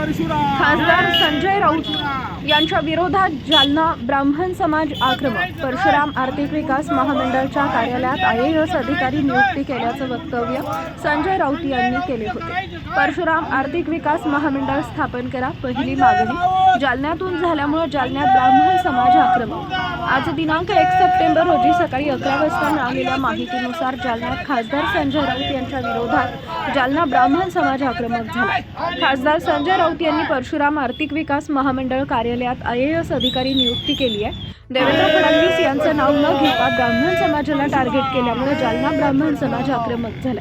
खासदार संजय राऊत यांच्या विरोधात जालना ब्राह्मण समाज आक्रमक. परशुराम आर्थिक विकास महामंडळाच्या कार्यालयात आय ए एस अधिकारी नियुक्ती केल्याचं वक्तव्य संजय राऊत यांनी केले होते. परशुराम आर्थिक विकास महामंडळ स्थापन करा पहिली मागणी. जालन्यातून झाल्यामुळे जालन्यात ब्राह्मण समाज आक्रमक. आज दिनांक एक सप्टेंबर रोजी सकाळी अकरा वाजता मिळालेल्या माहितीनुसार जालन्यात खासदार संजय राऊत यांच्या विरोधात जालना ब्राह्मण समाज आक्रमक झाला. खासदार संजय राऊत यांनी परशुराम आर्थिक विकास महामंडळ कार्यालयात आय ए एस अधिकारी नियुक्ती केली आहे. देवेंद्र फडणवीस यांचं नाव न घेता ब्राह्मण समाजाला टार्गेट केल्यामुळे जालना ब्राह्मण समाज आक्रमक झाला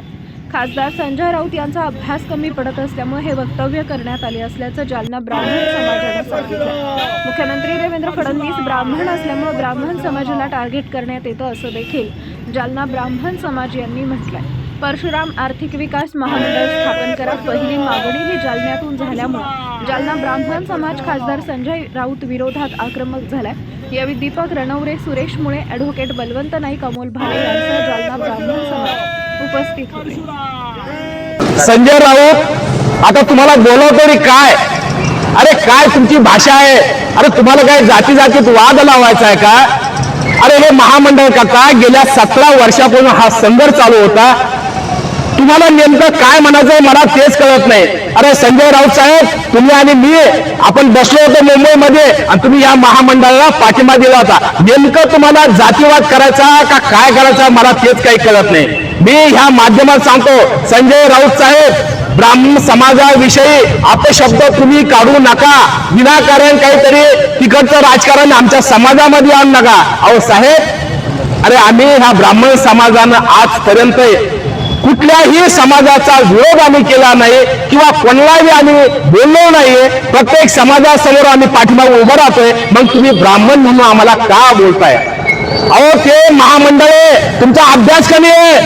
खासदार संजय राऊत यांचा अभ्यास कमी पडत असल्यामुळे हे वक्तव्य करण्यात आले असल्याचं जालना ब्राह्मण समाजानं सांगितलं मुख्यमंत्री देवेंद्र फडणवीस ब्राह्मण असल्यामुळे ब्राह्मण समाजाला टार्गेट करण्यात येतं असं देखील जालना ब्राह्मण समाज यांनी म्हटलंय. परशुराम आर्थिक विकास महामंडळ स्थापन करा. पहिली मागणी ही जालन्यातून झाल्यामुळे. जालना ब्राह्मण समाज खासदार संजय राऊत विरोधात आक्रमक झालाय. यावेळी दीपक रणवरे सुरेश मुळे ॲडव्होकेट बलवंत नाईक अमोल भाले यांसह जालना ब्राह्मण समाज उपस्थित होते. संजय राऊत आता तुम्हाला बोलव तरी काय? अरे काय तुमची भाषा आहे? अरे तुम्हाला काय जाती जातीत वाद लावायचा आहे का? अरे हे महामंडळ करता गेल्या सतरा वर्षापासून हा संघर्ष चालू होता. तुम्हाला नेमकं काय म्हणायचं मला तेच कळत नाही. अरे संजय राऊत साहेब तुम्ही आणि मी आपण बसलो होतो मुंबईमध्ये आणि तुम्ही या महामंडळाला पाठिंबा दिला होता. नेमकं तुम्हाला जातीवाद करायचा का काय करायचा मला तेच काही कळत नाही. मी ह्या माध्यमात सांगतो संजय राऊत साहेब ब्राह्मण समाजाविषयी अपशब्द तुम्ही काढू नका. विनाकारण काहीतरी तिकडचं राजकारण आमच्या समाजामध्ये आणू नका. अहो साहेब अरे आम्ही ह्या ब्राह्मण समाजानं आजपर्यंत कुठल्याही समाजाचा विरोध आम्ही केला नाही किंवा कोणालाही आम्ही बोललो नाहीये. प्रत्येक समाजासमोर आम्ही पाठीमागे उभं राहतोय. मग तुम्ही ब्राह्मण म्हणून आम्हाला का बोलताय? अहो ते महामंडळ आहे. तुमचा अभ्यास कमी आहे.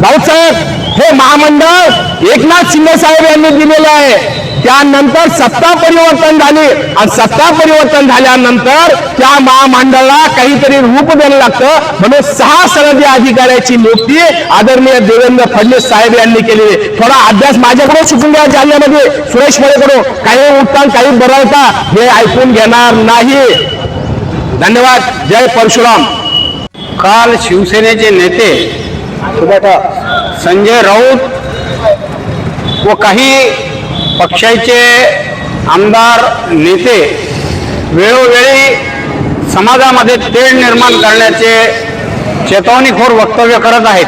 राऊत साहेब हे महामंडळ एकनाथ शिंदे साहेब यांनी दिलेलं आहे. त्यानंतर सत्ता परिवर्तन झाली. आणि सत्ता परिवर्तन झाल्यानंतर त्या महामंडळाला काहीतरी रूप द्यायला लागतं. म्हणून सहा सनदी अधिकाऱ्याची नियुक्ती आदरणीय देवेंद्र फडणवीस साहेब यांनी केली आहे. थोडा अभ्यास माझ्याकडे शिकून घ्या जालन्यामध्ये. सुरेश मोरेकडून काही उठता काही बरवता हे ऐकून घेणार नाही. धन्यवाद. जय परशुराम. काल शिवसेनेचे नेते संजय राऊत व काही पक्षाचे आमदार नेते वेळोवेळी समाजामध्ये तेढ निर्माण करण्याचे चेतावणीखोर वक्तव्य करत आहेत.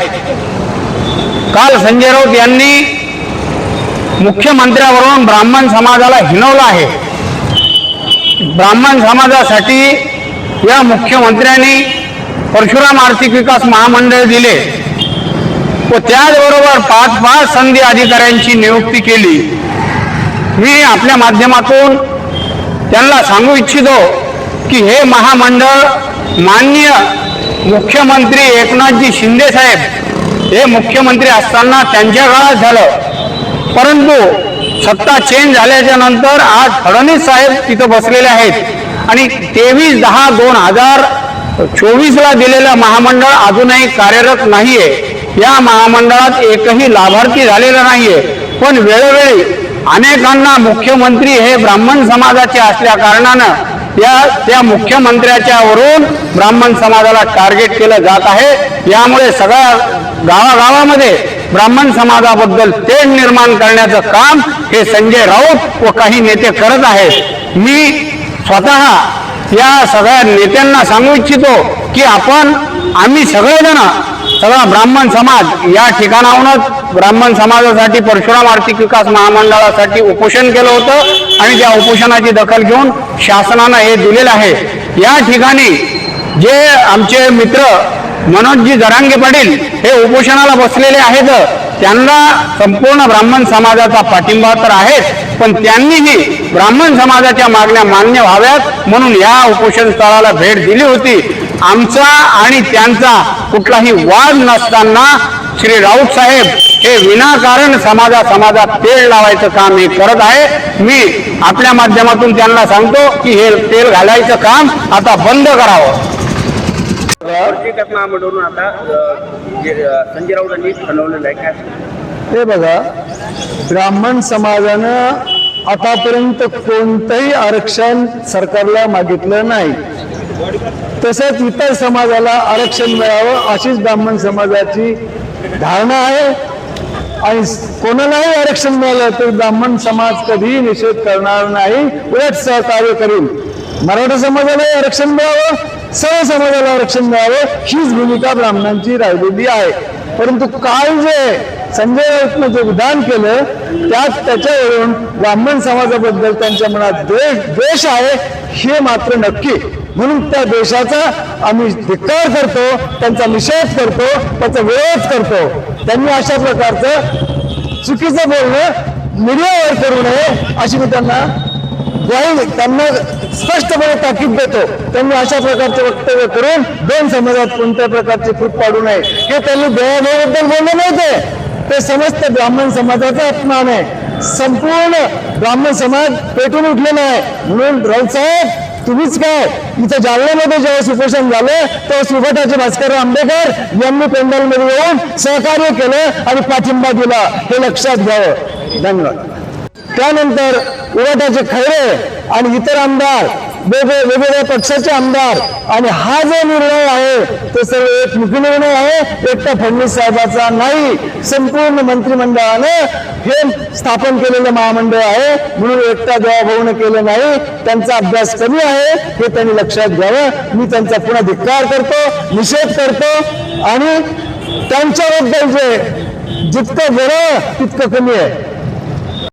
काल संजय राऊत यांनी मुख्यमंत्र्यावरून ब्राह्मण समाजाला हिनवलं आहे. ब्राह्मण समाजासाठी या मुख्यमंत्र्यांनी परशुराम आर्थिक विकास महामंडळ दिले व त्याचबरोबर पाच पाच संधी अधिकाऱ्यांची नियुक्ती केली. मी आपल्या माध्यमातून त्यांना सांगू इच्छितो की हे महामंडळ माननीय मुख्यमंत्री एकनाथजी शिंदे साहेब हे मुख्यमंत्री असताना त्यांच्या काळात झालं. परंतु सत्ता चेंज झाल्याच्यानंतर आज फडणवीस साहेब तिथं बसलेले आहेत. आणि तेवीस दहा दोन हजार चोवीसला दिलेलं महामंडळ अजूनही कार्यरत नाहीये. या महामंडळात एकही लाभार्थी झालेला नाहीये. पण वेळोवेळी अनेकांना मुख्यमंत्री हे ब्राह्मण समाजाचे असल्या कारणानं या त्या मुख्यमंत्र्याच्या वरून ब्राह्मण समाजाला टार्गेट केलं जात आहे. यामुळे सगळ्या गावागावामध्ये ब्राह्मण समाजाबद्दल तेढ निर्माण करण्याचं काम हे संजय राऊत व काही नेते करत आहेत. मी स्वतः या सगळ्या नेत्यांना सांगू इच्छितो की आपण आम्ही सगळेजण सगळा ब्राह्मण समाज या ठिकाणाहूनच ब्राह्मण समाजासाठी परशुराम आर्थिक विकास महामंडळासाठी उपोषण केलं होतं आणि त्या उपोषणाची दखल घेऊन शासनानं हे दिलेलं आहे. या ठिकाणी जे आमचे मित्र मनोजजी जरांगे पाटील हे उपोषणाला बसलेले आहेत त्यांना संपूर्ण ब्राह्मण समाजाचा पाठिंबा तर आहेच पण त्यांनीही ब्राह्मण समाजाच्या मागण्या मान्य व्हाव्यात म्हणून या उपोषण स्थळाला भेट दिली होती. आमचा आणि त्यांचा कुठलाही वाद नसताना श्री राऊत साहेब हे विनाकारण समाजा समाजात तेल लावायचं काम हे करत आहे. मी आपल्या माध्यमातून त्यांना सांगतो की हे तेल घालायचं काम आता बंद करावं. घटनामधून आता संजय राऊतांनी ठरवलेलं आहे काय हे बघा ब्राह्मण समाजानं आतापर्यंत कोणतंही आरक्षण सरकारला मागितलं नाही. तसंच इतर समाजाला आरक्षण मिळावं अशीच ब्राह्मण समाजाची धारणा आहे. आणि कोणालाही आरक्षण मिळालं तर ब्राह्मण समाज कधीही निषेध करणार नाही. उलट सहकार्य करील मराठा समाजालाही आरक्षण मिळावं सर्व समाजाला आरक्षण मिळावं हीच भूमिका ब्राह्मणांची राहिलेली आहे. परंतु काल जे संजय राऊतनं जे विधान केलं त्यात त्याच्यावरून ब्राह्मण समाजाबद्दल त्यांच्या मनात द्वेष द्वेष आहे हे मात्र नक्की. म्हणून त्या देशाचा आम्ही धिक्कार करतो त्यांचा निषेध करतो त्याचा विरोध करतो. त्यांनी अशा प्रकारचं चुकीचं बोलणं मीडियावर करू नये अशी मी त्यांना ग्वाही त्यांना स्पष्टपणे ताकीद देतो. त्यांनी अशा प्रकारचे वक्तव्य करून दोन समाजात कोणत्या प्रकारचे फूट पाडू नये हे त्यांनी देवादेवाबद्दल बोलले नव्हते ते समस्त ब्राह्मण समाजाचा अपमान आहे. संपूर्ण ब्राह्मण समाज पेटून उठलेला आहे. म्हणून राऊत साहेब तुम्हीच काय? इथं जालन्यामध्ये जेव्हा उपोषण झालं तेव्हा सुभटाचे भास्कर आंबेकर यांनी पेंडॉलमध्ये येऊन सहकार्य केलं आणि पाठिंबा दिला. हे लक्षात घ्यावं. धन्यवाद. त्यानंतर उराटाचे खैरे आणि इतर आमदार वेगळे वेगवेगळ्या पक्षाचे आमदार. आणि हा जो निर्णय आहे तो सर्व एक निर्णय आहे. एकटा फडणवीस साहेबाचा नाही. संपूर्ण मंत्रिमंडळानं हे स्थापन केलेलं महामंडळ आहे. म्हणून एकटा देवाभाऊन केलं नाही त्यांचा अभ्यास कमी आहे. हे त्यांनी लक्षात घ्यावं. मी त्यांचा पुन्हा धिक्कार करतो निषेध करतो. आणि त्यांच्याबद्दल जे जितकं बरं तितकं कमी आहे.